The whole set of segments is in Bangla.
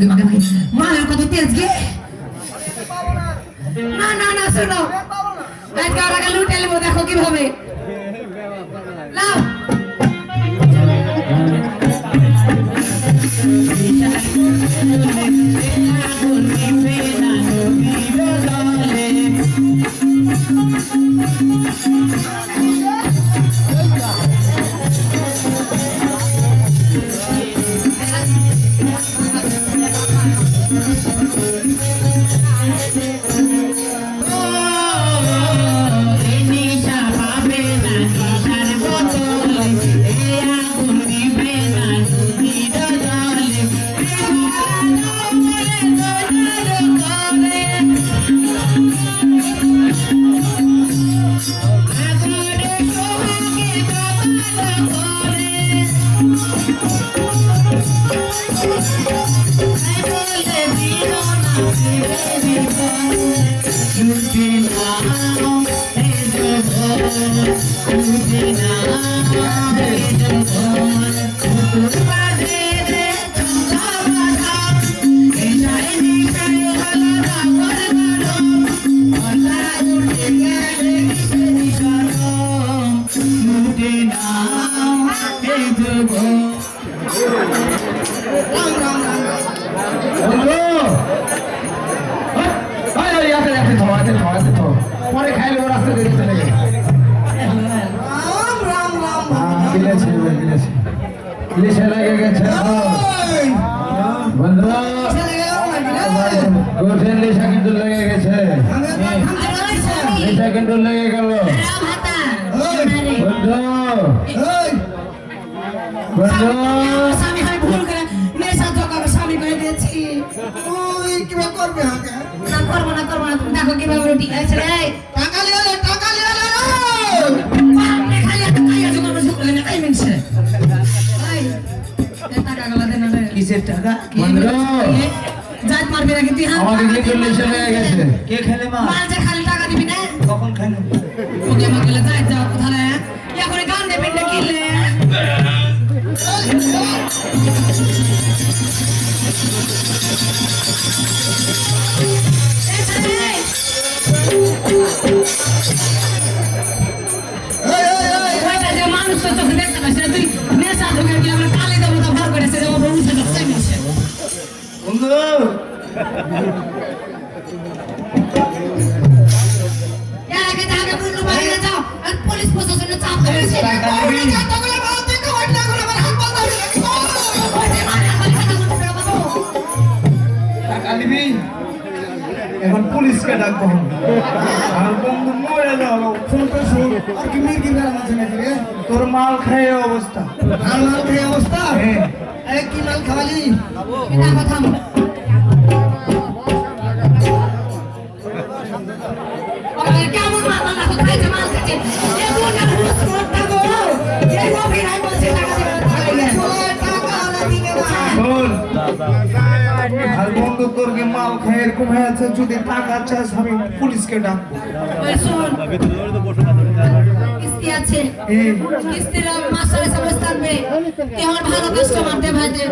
মাকে মালের কত তেজ গে না না না শোনো আজকে ওরা গেলে উঠে নেব দেখো কীভাবে লাও বন্ধু গোঠেন লিসা কিন্তু লেগে গেছে। লিসা কিন্তু লেগে গেল। বন্ধু বন্ধু। করবি না করব না করব না তুমি দেখো কীভাবে রুটি খাইছে রে টাকা? লিয়ে টাকা লিয়ে। কিসের টাকা বন্ধু জাত মারবি নাকি তুই হাত আমাকে কিন্তু লিসা লেগে গেছে। কে খেলে মা মাল যে খালি টাকা দিবি না। কখন খেলে ওকে মাগলে যাই যাও কোথায় এখন গান দেবেন না কিনলে ওইটা যে মানুষ তো চোখে দেখতে পাচ্ছে না তুই নেশা ঢুকে গেলে আমরা কালি দেবো তো ভর করেছে যে ও বউ উঠে যাচ্ছে মিশে বন্ধু যাও পুলিশ প্রশাসনের চাপ ধরেছে দিবি? এখন পুলিশকে ডাকবো। আর বন্ধু মরে যাব ফোন শুন। আর কি মির কিনার আছে নাকি রে? তোর মাল খেয়ে অবস্থা। আর মাল খেয়ে অবস্থা? হ্যাঁ। আরে কি মাল খাওয়ালি? এটা কথা। আর বন্ধু তোর কি মাল খেয়ে এরকম যদি টাকা চাস আমি পুলিশকে ডাকবো। কিস্তি আছে। কিস্তির মাসের সমস্ত থাকবে। তুই ভালো কাস্টমার দে ভাই দে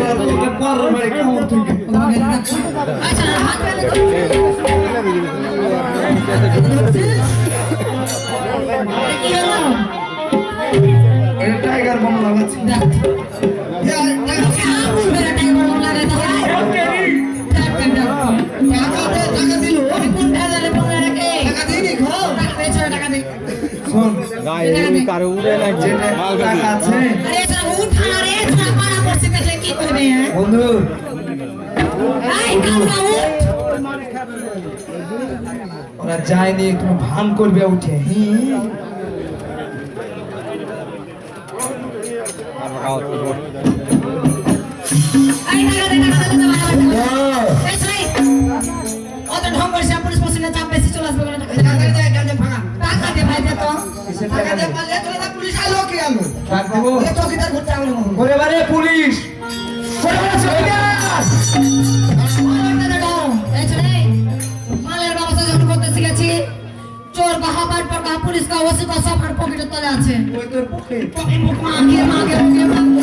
তোর তোকে পর বাড়ি খাওয়ার থেকে আচ্ছা হাত মেলে শোন গায়ে উড়ে লাগছে হ্যাঁ বন্ধু ওরা যায়নি একটু ভান করবে উঠে হি টাকা দে ভাই দে তো? কিসের টাকা টাকা দে দে? পারলে তোরা তো পুলিশ আলো কি আলো? ডাক এ চৌকিদার ঘুরতে আলো? ওরে বারে পুলিশ! ওরে বারে চৌকিদার! মালের ব্যবস্থা যখন করতে শিখেছি চোর কাহা বাট পর কাহা পুলিশ কাহা ওসি কাহা সব আমার পকেটের তলে আছে। ওই তোর পক্ষে মাগে মাগে মাগে মুখে মাগে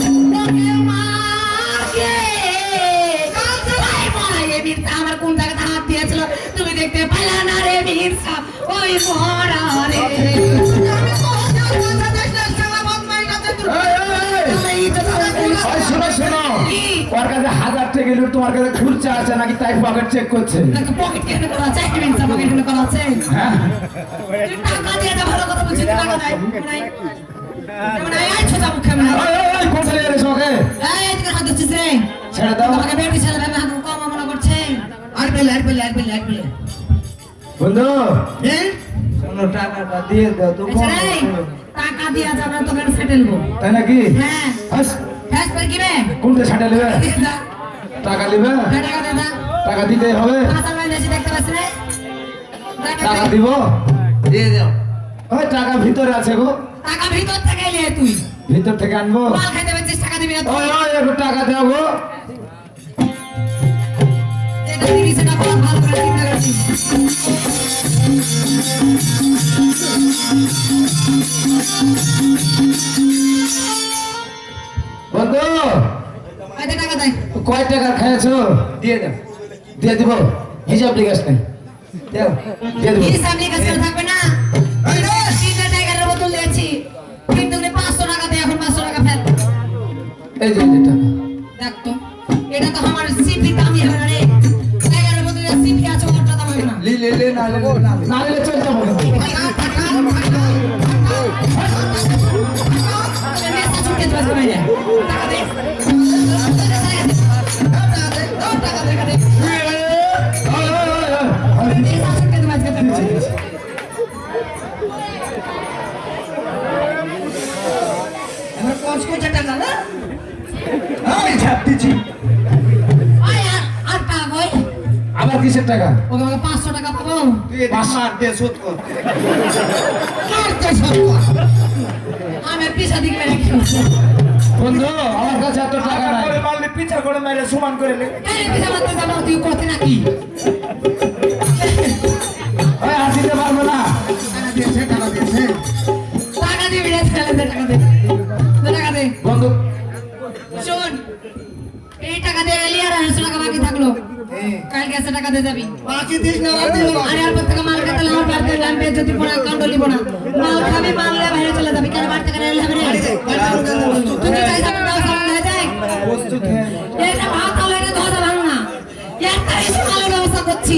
ওর কাছে হাজার টাকা লুট তোমার কাছে খুলছে আছে নাকি তাই পকেট চেক করছে? পকেট কেন করা আছে? হিমেন্সা পকেট কেন করা আছে? হ্যাঁ। টাকা দিয়ে ভালো কথা বলছিস টাকা দেয় নাই মানে এই ছোটা মুখে মানে ওই, ওই, ওই, গেলে সকে এই তুই হাত দিচ্ছিস রে ছেড়ে দাও। তোমাকে বেটি ছেলে ভেবে হাত কম মনে করছে। আর পেলে আর পেলে আর পেলে আর পেলে। বন্ধু। হ্যাঁ শোনো টাকাটা দিয়ে দাও তো রে টাকা দিয়া যাবে না তোকে সেটেলবো তাই নাকি? হ্যাঁ। হাস, ফ্যাস পর কি বে কোনটা দিয়ে দা। টাকা নেবে? দে টাকা দে দা। টাকা দিতে হবে? পাঁচ দেশে দেখতে পাচ্ছ রে। টাকা দিব? দিয়ে দাও। ওই টাকা ভিতরে আছে গো। টাকা ভিতর থেকে এলে তুই। ভিতর থেকে আনব। মাল খাইতে পারছিস টাকা দিবি না ওই ওই একটু টাকা দাও গো। কয় টাকা খেয়েছো? দিয়ে দাও। দিয়ে দিব। হিসাব লিখাস নেই। দিয়ে দিব। হিসাব নিকাশ করে থাকবে না। তিনটা টাইগারের বোতল দিয়েছি। কিন্তু উনি পাঁচশো টাকা দেয় এখন পাঁচশো টাকা ফেল। এই যে টাকা। দেখ তো এটা তো আমার সিপি দামি লে লে না লে লে না লে না নিলে চল যাব কিন্তু। মেসা ছুটে যাবে তুমি না টাকা দে টাকা দে টাকা দে ওই, ওই, ওই, ওই। মেসা ছুটে যাবে আজকে এবার কষ্ট করছে টাকা না আমি ছাপ দিচ্ছি আয় আর আর আবার কিসের টাকা ওকে আমাকে পাঁচশো টাকা পাবো তুই এটা মার দিয়ে শোধ কর? আর আমি পিছা দিকে বন্ধু আমার কাছে এত টাকা নাই। করে মারলে পিছা করে মেরে সমান করে লে এই পিছা মারতে যাব তুই করতে নাকি? ওই আর দিতে পারব না। টাকা দিয়েছে টাকা দিয়েছে টাকা দিবি দে টাকা দে দে টাকা দে। বন্ধু। শোন এই টাকা দিয়ে টাকা বাকি থাকল। কালকে এসে টাকা দিয়ে যাবি। বাকি দিস না দিও না আরে আর প্রত্যেক মাল খেতে আমার বাড়িতে লাগবে যদি পড়া কাউন্ট লিব না। মাল খাবি মাল নিয়ে বাইরে চলে যাবি। কেন বাড়িতে কেন এলে হবে রে? তুই কি চাইছ আমি ব্যবসা হয়ে যায় প্রস্তুত হয়ে এটা ভাত হলে এটা ধরা ভালো না। একটা এসে মালের ব্যবস্থা করছি।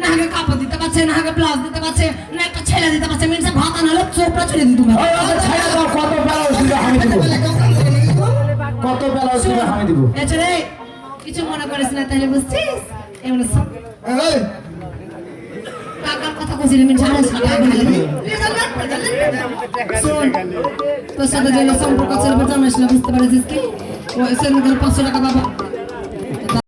না আগে কাপড় দিতে পারছে না আগে ব্লাউজ দিতে পারছে না একটা ছেলে দিতে পারছে। মিনসে ভাত আনালো চোপড়া চলে দিত ওকে ছেড়ে দাও কত বেলা ওষুধ আমি দিব। কত বেলা ওষুধ আমি দিব। এছাড়া কিছু মনে করিস না তাহলে বুঝছিস? এমন টাকার কথা কইছিলি মিনসে আড়াইশো টাকা বলে দিবি। শোন তোর সাথে যে সম্পর্ক ছিল জানিস না বুঝতে পারছিস কি? ওই সেদিন পাঁচশো টাকা বাবা